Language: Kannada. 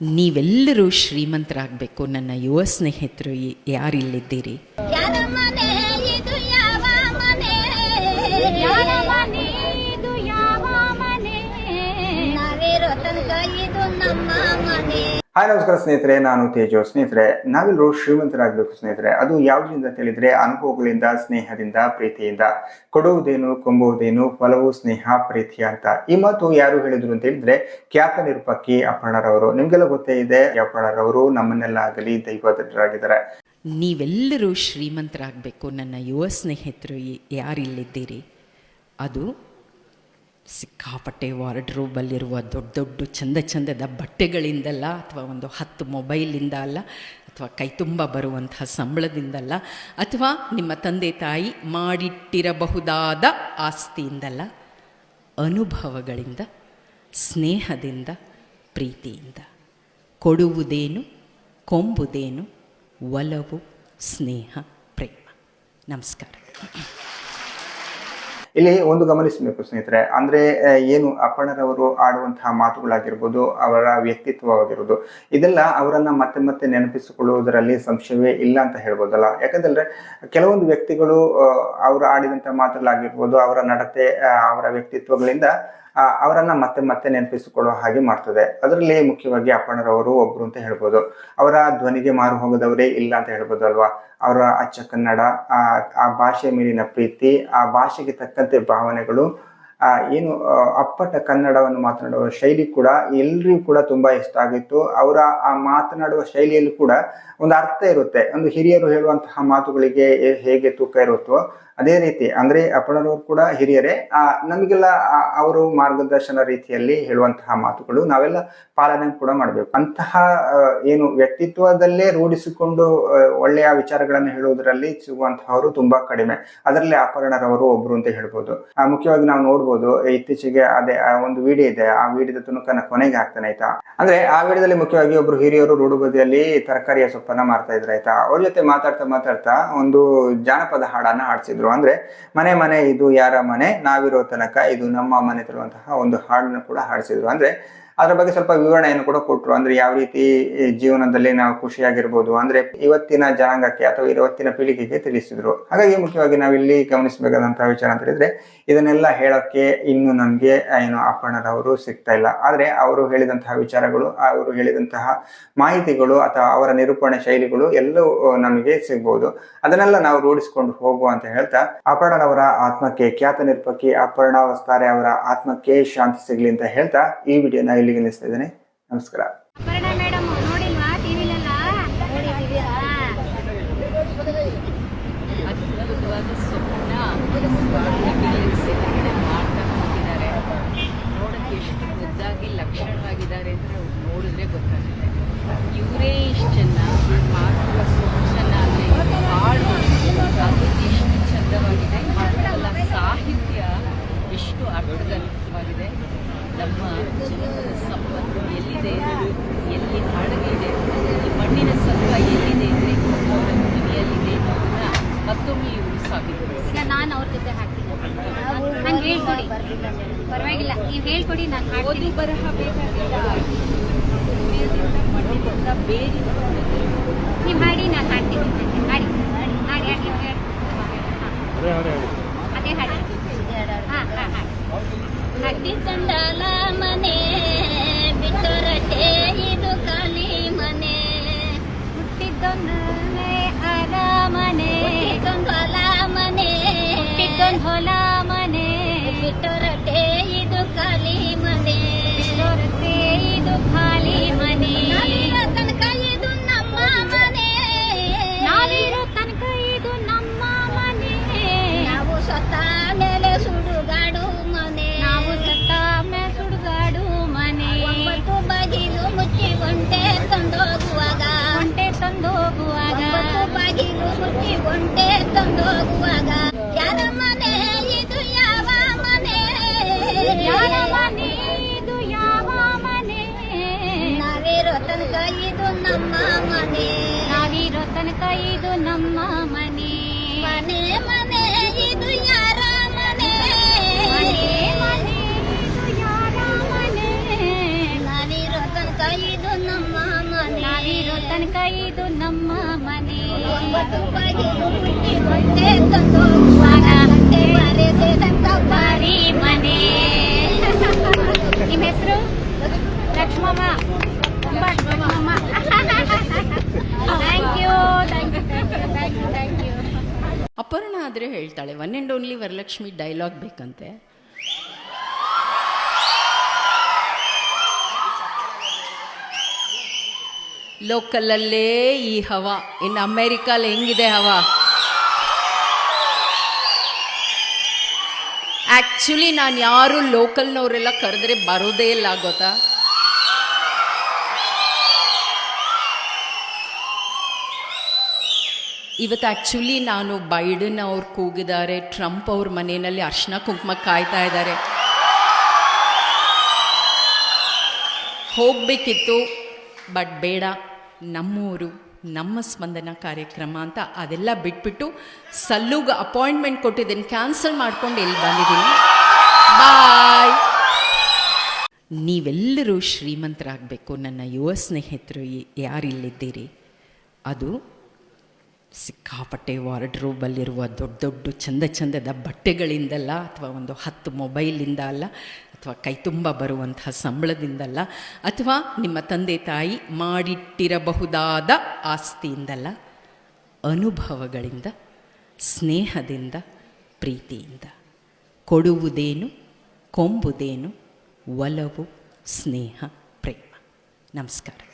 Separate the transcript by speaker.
Speaker 1: ನೀವೆಲ್ಲರೂ ಶ್ರೀಮಂತರಾಗಬೇಕು. ನನ್ನ ಯುವ ಸ್ನೇಹಿತರು ಯಾರಿಲ್ಲಿದ್ದೀರಿ
Speaker 2: ಯಾರ ಇದು ಯಾವ ಮನೆ? ಯಾರ ಇದು ಯಾವ ಮನೆ? ನಾವಿರೋ ತನಕ ಇದು ನಮ್ಮ ಮನೆ.
Speaker 3: ಹಾಯ್ ನಮಸ್ಕಾರ ಸ್ನೇಹಿತರೆ, ನಾನು ತೇಜೋ. ಸ್ನೇಹಿತರೆ, ನಾವೆಲ್ಲರೂ ಶ್ರೀಮಂತರಾಗಬೇಕು ಸ್ನೇಹಿತರೆ. ಅದು ಯಾವುದರಿಂದ ಅಂತ ಹೇಳಿದ್ರೆ ಅನುಭವಗಳಿಂದ, ಸ್ನೇಹದಿಂದ, ಪ್ರೀತಿಯಿಂದ. ಕೊಡುವುದೇನು, ಕೊಂಬುವುದೇನು ಫಲವು ಸ್ನೇಹ ಪ್ರೀತಿಯ ಅಂತ. ಈ ಮಾತು ಯಾರು ಹೇಳಿದ್ರು ಅಂತ ಹೇಳಿದ್ರೆ ಖ್ಯಾತ ನಿರೂಪಕಿ ಅಪ್ಪಣ್ಣರವರು. ನಿಮ್ಗೆಲ್ಲ ಗೊತ್ತೇ ಇದೆ, ಅಪ್ಪಣ್ಣರವರು ನಮ್ಮನ್ನೆಲ್ಲ ಆಗಲಿ ದೈವದರಾಗಿದ್ದಾರೆ
Speaker 1: ನೀವೆಲ್ಲರೂ ಶ್ರೀಮಂತರಾಗಬೇಕು. ನನ್ನ ಯುವ ಸ್ನೇಹಿತರು ಯಾರಿಲ್ಲಿದ್ದೀರಿ? ಅದು ಸಿಕ್ಕಾಪಟ್ಟೆ ವಾರ್ಡ್ರೋಬಲ್ಲಿರುವ ದೊಡ್ಡ ದೊಡ್ಡ ಚಂದ ಚಂದದ ಬಟ್ಟೆಗಳಿಂದಲ್ಲ ಅಥವಾ ಒಂದು ಹತ್ತು ಮೊಬೈಲಿಂದ ಅಲ್ಲ ಅಥವಾ ಕೈ ತುಂಬ ಬರುವಂತಹ ಸಂಬಳದಿಂದಲ್ಲ ಅಥವಾ ನಿಮ್ಮ ತಂದೆ ತಾಯಿ ಮಾಡಿಟ್ಟಿರಬಹುದಾದ ಆಸ್ತಿಯಿಂದಲ್ಲ, ಅನುಭವಗಳಿಂದ, ಸ್ನೇಹದಿಂದ, ಪ್ರೀತಿಯಿಂದ. ಕೊಡುವುದೇನು, ಕೊಂಬುದೇನು, ಒಲವು, ಸ್ನೇಹ, ಪ್ರೇಮ. ನಮಸ್ಕಾರ.
Speaker 3: ಇಲ್ಲಿ ಒಂದು ಗಮನಿಸಬೇಕು ಸ್ನೇಹಿತರೆ, ಅಂದ್ರೆ ಏನು ಅಪ್ಪಣ್ಣರವರು ಆಡುವಂತಹ ಮಾತುಗಳಾಗಿರ್ಬೋದು, ಅವರ ವ್ಯಕ್ತಿತ್ವವಾಗಿರ್ಬೋದು ಇದೆಲ್ಲ ಅವರನ್ನ ಮತ್ತೆ ಮತ್ತೆ ನೆನಪಿಸಿಕೊಳ್ಳುವುದರಲ್ಲಿ ಸಂಶಯವೇ ಇಲ್ಲ ಅಂತ ಹೇಳ್ಬೋದಲ್ಲ. ಯಾಕಂದ್ರೆ ಕೆಲವೊಂದು ವ್ಯಕ್ತಿಗಳು ಅವರು ಆಡಿದಂತಹ ಮಾತುಗಳಾಗಿರ್ಬೋದು, ಅವರ ನಡತೆ ಅವರ ವ್ಯಕ್ತಿತ್ವಗಳಿಂದ ಅವರನ್ನ ಮತ್ತೆ ಮತ್ತೆ ನೆನಪಿಸಿಕೊಳ್ಳುವ ಹಾಗೆ ಮಾಡ್ತದೆ. ಅದರಲ್ಲಿ ಮುಖ್ಯವಾಗಿ ಅಪ್ಪಣ್ಣರವರು ಒಬ್ರು ಅಂತ ಹೇಳ್ಬೋದು. ಅವರ ಧ್ವನಿಗೆ ಮಾರು ಹೋಗದವರೇ ಇಲ್ಲ ಅಂತ ಹೇಳ್ಬೋದು ಅಲ್ವಾ? ಅವರ ಅಚ್ಚ ಕನ್ನಡ, ಆ ಭಾಷೆಯ ಮೇಲಿನ ಪ್ರೀತಿ, ಆ ಭಾಷೆಗೆ ತಕ್ಕಂತೆ ಭಾವನೆಗಳು ಏನು ಅಪ್ಪಟ ಕನ್ನಡವನ್ನು ಮಾತನಾಡುವ ಶೈಲಿ ಕೂಡ ಎಲ್ರಿಗೂ ಕೂಡ ತುಂಬಾ ಇಷ್ಟ ಆಗಿತ್ತು. ಅವರ ಆ ಮಾತನಾಡುವ ಶೈಲಿಯಲ್ಲಿ ಕೂಡ ಒಂದು ಅರ್ಥ ಇರುತ್ತೆ. ಒಂದು ಹಿರಿಯರು ಹೇಳುವಂತಹ ಮಾತುಗಳಿಗೆ ಹೇಗೆ ತೂಕ ಇರುತ್ತೋ ಅದೇ ರೀತಿ ಅಂದ್ರೆ ಅಪ್ಪಣರವರು ಕೂಡ ಹಿರಿಯರೇ ಆ ನಮಗೆಲ್ಲ ಅವರು ಮಾರ್ಗದರ್ಶನ ರೀತಿಯಲ್ಲಿ ಹೇಳುವಂತಹ ಮಾತುಗಳು ನಾವೆಲ್ಲ ಪಾಲನೆ ಕೂಡ ಮಾಡಬೇಕು. ಅಂತಹ ಏನು ವ್ಯಕ್ತಿತ್ವದಲ್ಲೇ ರೂಢಿಸಿಕೊಂಡು ಒಳ್ಳೆಯ ವಿಚಾರಗಳನ್ನು ಹೇಳುವುದರಲ್ಲಿ ಸಿಗುವಂತಹವರು ತುಂಬಾ ಕಡಿಮೆ. ಅದರಲ್ಲಿ ಅಪರ್ಣರವರು ಒಬ್ರು ಅಂತ ಹೇಳ್ಬೋದು. ಆ, ಮುಖ್ಯವಾಗಿ ನಾವು ನೋಡ್ಬೋದು ಇತ್ತೀಚೆಗೆ ಅದೇ ಒಂದು ವಿಡಿಯೋ ಇದೆ. ಆ ವಿಡಿಯೋದ ತುಣುಕನ್ನ ಕೊನೆಗೆ ಹಾಕ್ತಾನೆ ಆಯ್ತಾ? ಅಂದ್ರೆ ಆ ವಿಡಿಯೋದಲ್ಲಿ ಮುಖ್ಯವಾಗಿ ಒಬ್ರು ಹಿರಿಯರು ರೂಢು ಬದಿಯಲ್ಲಿ ತರಕಾರಿಯ ಸೊಪ್ಪನ್ನ ಮಾರ್ತಾ ಇದ್ರ ಆಯ್ತಾ? ಅವ್ರ ಜೊತೆ ಮಾತಾಡ್ತಾ ಮಾತಾಡ್ತಾ ಒಂದು ಜಾನಪದ ಹಾಡನ್ನ ಹಾಡ್ಸಿದ್ರು. ಅಂದ್ರೆ ಮನೆ ಮನೆ ಇದು ಯಾರ ಮನೆ? ನಾವಿರೋ ತನಕ ಇದು ನಮ್ಮ ಮನೆ ತರುವಂತಹ ಒಂದು ಹಾಡನ್ನು ಕೂಡ ಹಾಡಿಸಿದ್ರು. ಅಂದ್ರೆ ಅದ್ರ ಬಗ್ಗೆ ಸ್ವಲ್ಪ ವಿವರಣೆಯನ್ನು ಕೂಡ ಕೊಟ್ರು. ಅಂದ್ರೆ ಯಾವ ರೀತಿ ಜೀವನದಲ್ಲಿ ನಾವು ಖುಷಿಯಾಗಿರ್ಬೋದು ಅಂದ್ರೆ ಇವತ್ತಿನ ಜನಾಂಗಕ್ಕೆ ಅಥವಾ ಇವತ್ತಿನ ಪೀಳಿಗೆಗೆ ತಿಳಿಸಿದ್ರು. ಹಾಗಾಗಿ ಮುಖ್ಯವಾಗಿ ನಾವಿಲ್ಲಿ ಗಮನಿಸಬೇಕಾದಂತಹ ವಿಚಾರ ಅಂತ ಹೇಳಿದ್ರೆ, ಇದನ್ನೆಲ್ಲ ಹೇಳಕ್ಕೆ ಇನ್ನು ನಮ್ಗೆ ಏನು ಅಪ್ಪಣ್ಣರವರು ಸಿಗ್ತಾ ಇಲ್ಲ. ಆದ್ರೆ ಅವರು ಹೇಳಿದಂತಹ ವಿಚಾರಗಳು, ಅವರು ಹೇಳಿದಂತಹ ಮಾಹಿತಿಗಳು ಅಥವಾ ಅವರ ನಿರೂಪಣೆ ಶೈಲಿಗಳು ಎಲ್ಲವೂ ನಮಗೆ ಸಿಗ್ಬಹುದು ಅದನ್ನೆಲ್ಲ ನಾವು ರೂಢಿಸಿಕೊಂಡು ಹೋಗುವ ಅಂತ ಹೇಳ್ತಾ ಅಪರ್ಣರವರ ಆತ್ಮಕ್ಕೆ, ಖ್ಯಾತ ನಿರ್ಪಕ್ಕಿ ಅಪರ್ಣ ವಸ್ತಾರೆ ಅವರ ಆತ್ಮಕ್ಕೆ ಶಾಂತಿ ಸಿಗ್ಲಿ ಅಂತ ಹೇಳ್ತಾ ಈ ವಿಡಿಯೋನ ಇಲ್ಲಿಗೆ ನಿಲ್ಲಿಸ್ತಾ ಇದ್ದೇನೆ. ನಮಸ್ಕಾರ.
Speaker 4: ನಮ್ಮ ಸಂಪತ್ತು ಎಲ್ಲಿದೆ ಎಲ್ಲಿ ಹಾಡಗಿದೆ ಈ ಮಣ್ಣಿನ ಸತ್ವ ಎಲ್ಲಿದೆ ಅಂದರೆ ಅವರ ಧ್ವನಿಯಲ್ಲಿದೆ ಅನ್ನೋದನ್ನ ಮತ್ತೊಮ್ಮೆ ಇವರು ಸಾಬೀತು
Speaker 2: ಈಗ ನಾನು ಅವ್ರ ಜೊತೆ ಹಾಕಿದ್ದೆ ನಂಗೆ ಹೇಳ್ಕೊಡಿ. ಪರವಾಗಿಲ್ಲ ನೀವು ಹೇಳ್ಕೊಡಿ ನಾನು
Speaker 4: ಓದು ಬರಹ ಬೇಕಾಗಿಲ್ಲ. ಬೇರೆ ಮಣ್ಣಿನಿಂದ ಬೇರಿನ
Speaker 2: ನೀವು ಹಾಡಿ ನಾನು ಹಾಡ್ತೀನಿ ಹಾಡಿ ಹಾಡಿ ಹಾಡಿ ಹೇಳಿ ಅದೇ ಹಾಡಿ. ಹಾಂ ಹಾಂ ಹಾಡಿ ಹಟ್ಟಿಕೊಂಡಲ ಮನೆ ಬಿಟ್ಟರಟೆ ಇದು ಖಾಲಿ ಮನೆ ಹುಟ್ಟಿದ್ದೊಂದೊಂದೇ ಅರಮನೆ ಹುಟ್ಟಿದ್ದೊಂದು ಮನೆ ಹುಟ್ಟಿದ್ದೊಂದು ಹೊಲ ಮನೆ ಬಿಟ್ಟರಟೆ ತನಕ ಇದು ನಮ್ಮ ಮನೆ ನಾವಿರೋ ತನಕ ಇದು ನಮ್ಮ ಮನೆ ಮನೆ ಮನೆ ಇದು ಯಾರ ಮನೆ ಮನೆ ಮನೆ ಇದು ಯಾರ ಮನೆ ನಾವಿರೋ ತನಕ ಇದು ನಮ್ಮ ನಾವಿರೋ ತನಕ ಇದು thank you thank you
Speaker 1: Aparna ಆದರೆ ಹೇಳ್ತಾಳೆ one and only Varalakshmi dialogue ಬೇಕಂತೆ. ಲೋಕಲಲ್ಲೇ ಈ ಹವ. ಇನ್ನು ಅಮೇರಿಕಲ್ಲಿ ಹೆಂಗಿದೆ ಹವ? ಆ್ಯಕ್ಚುಲಿ ನಾನು ಯಾರು ಲೋಕಲ್ನವರೆಲ್ಲ ಕರೆದ್ರೆ ಬರೋದೇ ಇಲ್ಲ ಗೊತ್ತಾ? ಇವತ್ತು ಆ್ಯಕ್ಚುಲಿ ನಾನು ಬೈಡನ್ ಅವ್ರು ಕೂಗಿದ್ದಾರೆ ಟ್ರಂಪ್ ಅವ್ರ ಮನೆಯಲ್ಲಿ ಅರ್ಶನ ಕುಂಕುಮ ಕಾಯ್ತಾ ಇದ್ದಾರೆ. ಹೋಗಬೇಕಿತ್ತು. ಬಟ್ ಬೇಡ, ನಮ್ಮೂರು, ನಮ್ಮ ಸ್ಪಂದನ ಕಾರ್ಯಕ್ರಮ ಅಂತ ಅದೆಲ್ಲ ಬಿಟ್ಬಿಟ್ಟು ಸಲ್ಲುಗ ಅಪಾಯಿಂಟ್ಮೆಂಟ್ ಕೊಟ್ಟಿದ್ದೀನಿ ಕ್ಯಾನ್ಸಲ್ ಮಾಡ್ಕೊಂಡು ಇಲ್ಲಿ ಬಂದಿದ್ದೀನಿ? ಬಾಯ್ ನೀವೆಲ್ಲರೂ ಶ್ರೀಮಂತರಾಗಬೇಕು, ನನ್ನ ಯುವ ಸ್ನೇಹಿತರು ಯಾರಿಲ್ಲಿದ್ದೀರಿ? ಅದು ಸಿಕ್ಕಾಪಟ್ಟೆ ವಾರ್ಡ್ರೋಬಲ್ಲಿರುವ ದೊಡ್ಡ ದೊಡ್ಡ, ಚಂದ ಚಂದದ ಬಟ್ಟೆಗಳಿಂದಲ್ಲ, ಅಥವಾ ಒಂದು ಹತ್ತು ಮೊಬೈಲಿಂದ ಅಲ್ಲ ಅಥವಾ ಕೈ ತುಂಬ ಬರುವಂತಹ ಸಂಬಳದಿಂದಲ್ಲ ಅಥವಾ ನಿಮ್ಮ ತಂದೆ ತಾಯಿ ಮಾಡಿಟ್ಟಿರಬಹುದಾದ ಆಸ್ತಿಯಿಂದಲ್ಲ, ಅನುಭವಗಳಿಂದ, ಸ್ನೇಹದಿಂದ, ಪ್ರೀತಿಯಿಂದ. ಕೊಡುವುದೇನು, ಕೊಂಬುದೇನು, ಒಲವು, ಸ್ನೇಹ, ಪ್ರೇಮ. ನಮಸ್ಕಾರ.